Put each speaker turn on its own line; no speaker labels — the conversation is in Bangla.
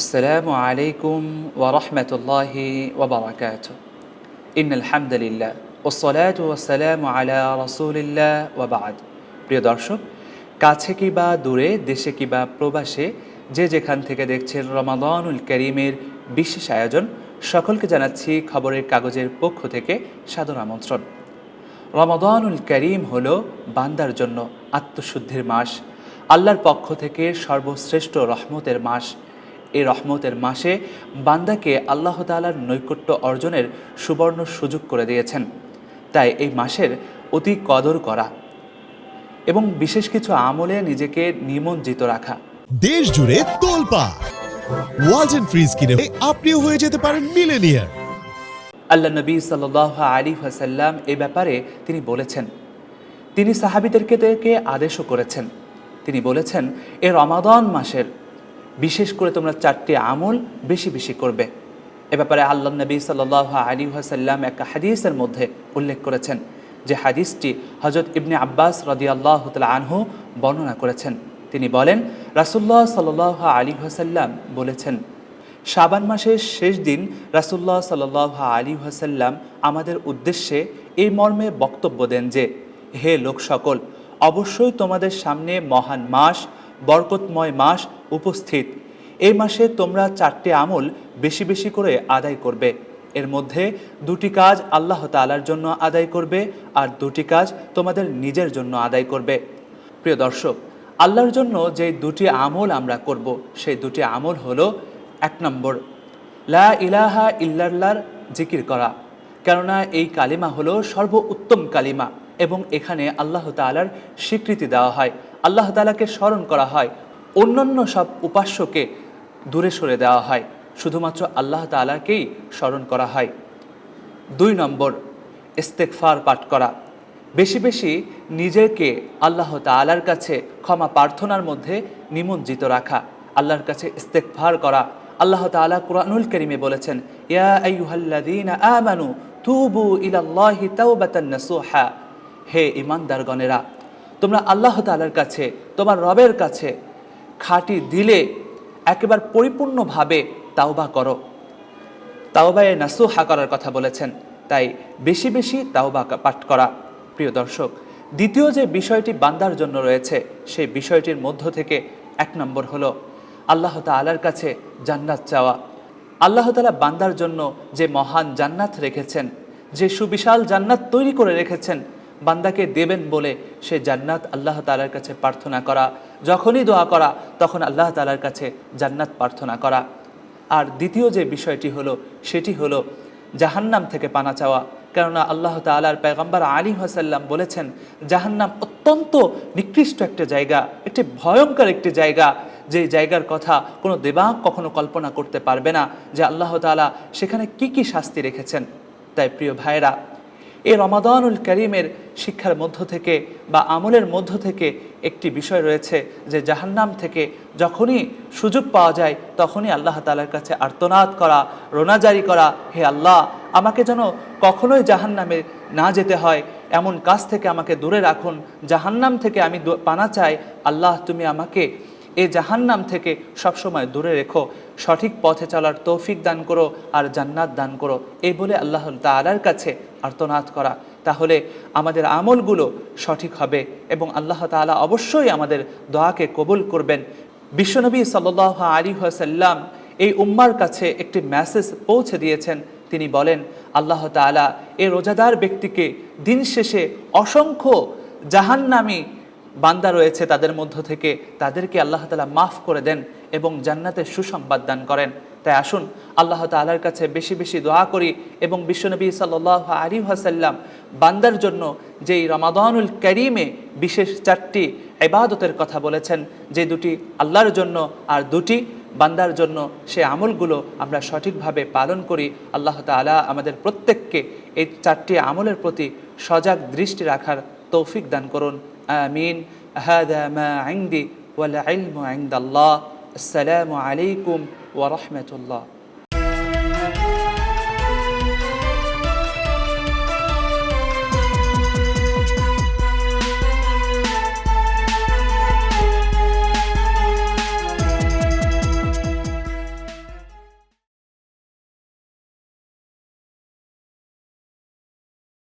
আসসালামু আলাইকুম ওরহমতুল্লাহি ওবরাকাত ইন আলহামদুলিল্লাহ ওসলাত ওসালাম আলা রসুলিল্লাহ ওবাদ প্রিয় দর্শক, কাছে কি বা দূরে, দেশে কি বা প্রবাসে, যে যেখান থেকে দেখছেন রমাদানুল করিমের বিশেষ আয়োজন, সকলকে জানাচ্ছি খবরের কাগজের পক্ষ থেকে সাদর আমন্ত্রণ। রমাদানুল করিম হল বান্দার জন্য আত্মশুদ্ধির মাস, আল্লাহর পক্ষ থেকে সর্বশ্রেষ্ঠ রহমতের মাস এই রহমতের মাসে বান্দাকে আল্লাহ তাআলার নৈকট্য অর্জনের সুবর্ণ সুযোগ করে দিয়েছেন। তাই এই মাসের অতি কদর করা এবং বিশেষ কিছু আমলে নিজেকে নিমজ্জিত রাখা।
দেশ জুড়ে তোলপা ওয়ালটন ফ্রিজ কিনে আপনিও হয়ে যেতে পারেন মিলেনিয়ার
আল্লাহ নবী সাল আলী হাসাল্লাম এ ব্যাপারে তিনি বলেছেন। তিনি সাহাবিদেরকে আদেশও করেছেন। তিনি বলেছেন এ রমাদান মাসের বিশেষ করে তোমরা চারটি আমল বেশি বেশি করবে। এ ব্যাপারে আল্লাহ নবী সাল আলী হাসাল্লাম এক হাদিসের মধ্যে উল্লেখ করেছেন, যে হাদিসটি হজরত ইবনে আব্বাস রদি আল্লাহ আনহু বর্ণনা করেছেন। তিনি বলেন রাসুল্লাহ সাল আলী হাসাল্লাম বলেছেন, শাবান মাসের শেষ দিন রাসুল্লাহ সাল আলী হাসাল্লাম আমাদের উদ্দেশ্যে এই মর্মে বক্তব্য দেন যে, হে লোক সকল অবশ্যই তোমাদের সামনে মহান মাস, বরকতময় মাস উপস্থিত। এই মাসে তোমরা চারটি আমল বেশি বেশি করে আদায় করবে। এর মধ্যে দুটি কাজ আল্লাহ তালার জন্য আদায় করবে আর দুটি কাজ তোমাদের নিজের জন্য আদায় করবে। প্রিয় দর্শক, আল্লাহর জন্য যে দুটি আমল আমরা করব, সেই দুটি আমল হলো এক নম্বর, লা ইলাহা ইল্লাল্লাহর জিকির করা। কেননা এই কালিমা হলো সর্ব উত্তম কালিমা এবং এখানে আল্লাহ তালার স্বীকৃতি দেওয়া হয়। আল্লাহ তালাকে স্মরণ করা হয় অন্যান্য সব উপাস্যকে দূরে সরে দেওয়া হয়। শুধুমাত্র আল্লাহ তালাকেই স্মরণ করা হয়। দুই নম্বর ইস্তেকফার পাঠ করা। বেশি বেশি নিজেকে আল্লাহ তালার কাছে ক্ষমা প্রার্থনার মধ্যে নিমজ্জিত রাখা, আল্লাহর কাছে ইস্তেকফার করা। আল্লাহ তাআলা কুরআনুল কারীমে বলেছেন আমানু তুবু হে ঈমানদারগণেরা, তোমরা আল্লাহ তাআলার কাছে, তোমার রবের কাছে খাঁটি দিলে একেবারে পরিপূর্ণভাবে তাওবা করো। তাওবায়ে নাসুহা করার কথা বলেছেন, তাই বেশি বেশি তাওবা পাঠ করা। প্রিয় দর্শক, দ্বিতীয় যে বিষয়টি বান্দার জন্য রয়েছে, সেই বিষয়টির মধ্য থেকে এক নম্বর হলো, আল্লাহ তালার কাছে জান্নাত চাওয়া। আল্লাহ তালা বান্দার জন্য যে মহান জান্নাত রেখেছেন, যে সুবিশাল জান্নাত তৈরি করে রেখেছেন, বান্দাকে দেবেন বলে সে জান্নাত আল্লাহ তালার কাছে প্রার্থনা করা যখনই দোয়া করা, তখন আল্লাহ তালার কাছে জান্নাত প্রার্থনা করা। আর দ্বিতীয় যে বিষয়টি হলো, সেটি হলো জাহান্নাম থেকে পানা চাওয়া। কেননা আল্লাহ তালার পেগম্বর আলী হাসাল্লাম বলেছেন, জাহান্নাম অত্যন্ত নিকৃষ্ট একটা জায়গা, একটি ভয়ঙ্কর একটি জায়গা। যে জায়গার কথা কোনো দেবাক কখনো কল্পনা করতে পারবে না, যে আল্লাহ তালা সেখানে কি কি শাস্তি রেখেছেন। তাই প্রিয় ভাইরা এই রমাদানুল করিমের শিক্ষার মধ্য থেকে বা আমলের মধ্য থেকে একটি বিষয় রয়েছে যে জাহান্নাম থেকে যখনই সুযোগ পাওয়া যায়, তখনই আল্লাহ তালার কাছে আর্তনাদ করা রোনাজারি করা, হে আল্লাহ, আমাকে যেন কখনোই জাহান্নামে না যেতে হয়, এমন কাজ থেকে আমাকে দূরে রাখুন। জাহান্নাম থেকে আমি পানা চাই। আল্লাহ, তুমি আমাকে এই জাহান্নাম থেকে সবসময় দূরে রেখো। সঠিক পথে চলার তৌফিক দান করো আর জান্নাত দান করো। এই বলে আল্লাহ তালার কাছে আর্তনাদ করা। তাহলে আমাদের আমলগুলো সঠিক হবে এবং আল্লাহ তাআলা অবশ্যই আমাদের দোয়াকে কবুল করবেন। বিশ্বনবী সাল আলী সাল্লাম এই উম্মার কাছে একটি মেসেজ পৌঁছে দিয়েছেন। তিনি বলেন, আল্লাহ তাআলা এ রোজাদার ব্যক্তিকে দিন শেষে অসংখ্য জাহান্নামী বান্দা রয়েছে তাদের মধ্য থেকে, তাদেরকে আল্লাহ তালা মাফ করে দেন এবং জান্নাতের সুসংবাদ দান করেন। তাই আসুন, আল্লাহ তালার কাছে বেশি বেশি দোয়া করি এবং বিশ্বনবী সাল্লাহ আলী হাসাল্লাম বান্দার জন্য যেই রমাদানুল করিমে বিশেষ চারটি এবাদতের কথা বলেছেন, যে দুটি আল্লাহর জন্য আর দুটি বান্দার জন্য সে আমলগুলো আমরা সঠিকভাবে পালন করি। আল্লাহ তালা আমাদের প্রত্যেককে এই চারটি আমলের প্রতি সজাগ দৃষ্টি রাখার তৌফিক দান করুন। آمين. هذا ما عندي والعلم عند الله. السلام عليكم ورحمة الله.